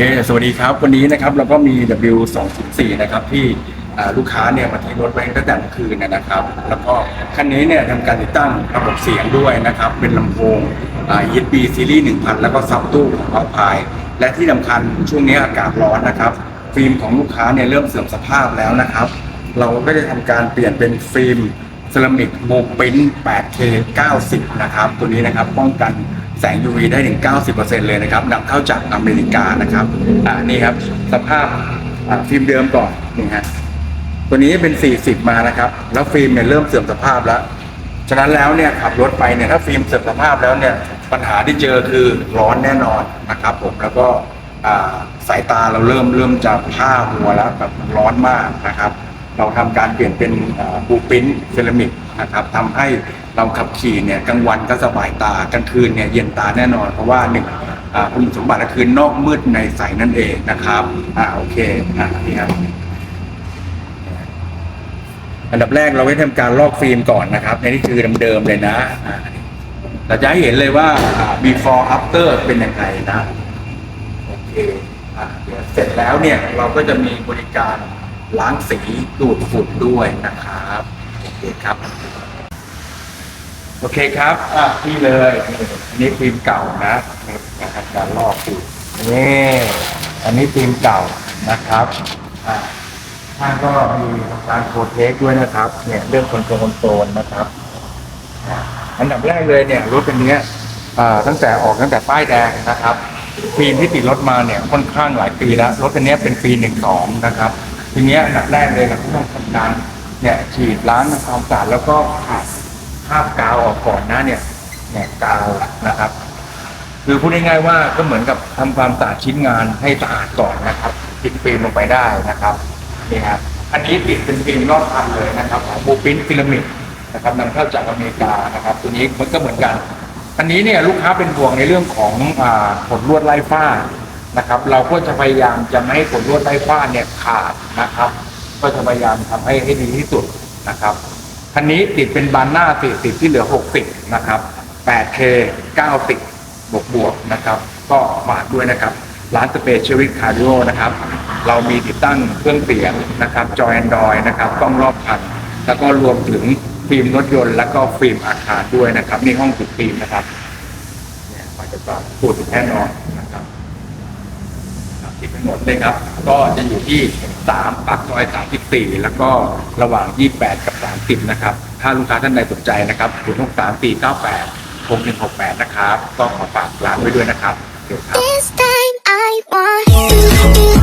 ค สวัสดีครับ วันนี้นะครับเราก็มี W204 นะครับที่ลูกค้าเนี่ยมาที่รถไว้ตั้งแต่เมื่อคืนนะครับ แล้วก็คันนี้เนี่ยทำการติดตั้งระบบเสียงด้วยนะครับ เป็นลำโพงอ่า USB ซีรีส์1000 แล้วก็ซับตู้ของเอาพาย และที่สำคัญช่วงนี้อากาศร้อนนะครับ ฟิล์มของลูกค้าเนี่ยเริ่มเสื่อมสภาพแล้วนะครับ เราก็จะทำการเปลี่ยนเป็นฟิล์มเซรามิกโมปิน 8K 90 นะครับ ตัวนี้นะครับป้องกัน แสง UV ได้ถึง 90%เลยนะครับนำเข้าจากอเมริกานะครับอ่านี่ครับสภาพฟิล์มเดิมก่อนนี่ฮะตัวนี้เป็น 40 มานะครับ แล้วฟิล์มเนี่ยเริ่มเสื่อมสภาพแล้ว ฉะนั้นแล้วเนี่ยขับรถไปเนี่ยถ้าฟิล์มเสื่อมสภาพแล้วเนี่ยปัญหาที่เจอคือร้อนแน่นอนนะครับผมแล้วก็สายตาเราเริ่มเริ่มจะผ้าหัวแล้วแบบร้อนมากนะครับ เราทำการเปลี่ยนเป็นบูปินเซรามิกนะครับทำให้ เราขับขี่เนี่ยกลางวันก็สบายตากลางคืนเนี่ยเย็นตาแน่นอน เพราะว่าหนึ่งคุณสมบัติก็คือนอกมืดในใสนั่นเองนะครับอ่าโอเคอ่านี่ครับอันดับแรกเราไว้ทำการลอกฟิล์มก่อนนะครับในนี่คือเดิมๆเลยนะอ่าเราจะให้เห็นเลยว่า before after เป็นยังไงนะโอเคอเสร็จแล้วเนี่ยเราก็จะมีบริการล้างสีดูดฝุ่นด้วยนะครับโอเคครับ โอเคครับอะนี่เลยนี่อันนี้ฟิล์มเก่านะนี่นะครับการลอกฟิล์มนี่อันนี้ฟิล์มเก่านะครับอ่าท่านก็มีการโปรเทคด้วยนะครับ เนี่ยเรื่องคอนโทรลคอนโซลนะครับอ่าอันดับแรกเลยเนี่ยรถคันนี้อ่าตั้งแต่ออกตั้งแต่ป้ายแดงนะครับ ฟิล์มที่ติดรถมาเนี่ยค่อนข้างหลายปีแล้วรถคันนี้เป็นปีหนึ่งสองนะครับ ทีเนี้ยอันดับแรกเลยเราต้องทำการเนี่ยฉีดล้างทำความสะอาดแล้วก็ขัด คราบกาวออกก่อนนะเนี่ยเนี่ยกาวนะครับ คือพูดง่ายๆว่าก็เหมือนกับทำความสะอาดชิ้นงานให้สะอาดก่อนนะครับติดฟิล์มลงไปได้นะครับนี่ครับอันนี้ติดเป็นฟิล์มรอบคันเลยนะครับของบูปินฟิลามิดนะครับนำเข้าจากอเมริกานะครับ ตัวนี้มันก็เหมือนกัน อันนี้เนี่ยลูกค้าเป็นห่วงในเรื่องของอผลลวดไล่ฝ้านะครับ เราก็จะพยายามจะไม่ให้ผลลวดไล่ฝ้าเนี่ยขาดนะครับ ก็จะพยายามทำให้ให้ดีที่สุดนะครับ คันนี้ติดเป็นบานหน้า40ที่เหลือ 60 นะครับ 8K 90 บวกบวกนะครับ ก็ฝาด้วยนะครับ ร้านสเปเชียลิสคาร์ดิโอนะครับ เรามีติดตั้งเครื่องเสียงนะครับ จอแอนดรอยนะครับกล้องรอบคัน แล้วก็รวมถึงฟิล์มรถยนต์ แล้วก็ฟิล์มอาคารด้วยนะครับ นี่ห้องติดฟิล์มนะครับ เนี่ยมาจะต้องพูดแน่นอนนะครับ ครับที่ทั้งหมดเลยครับ ก็จะอยู่ที่ 3ปักซอย 34 แล้วก็ระหว่าง 28 กับ 30 นะครับ ถ้าลูกค้าท่านใดสนใจนะครับ0 6 3 4 9 8 6 1 6 8 นะครับ ก็ขอฝากร้านไว้ด้วยนะครับเดี๋ยวครับ This time I want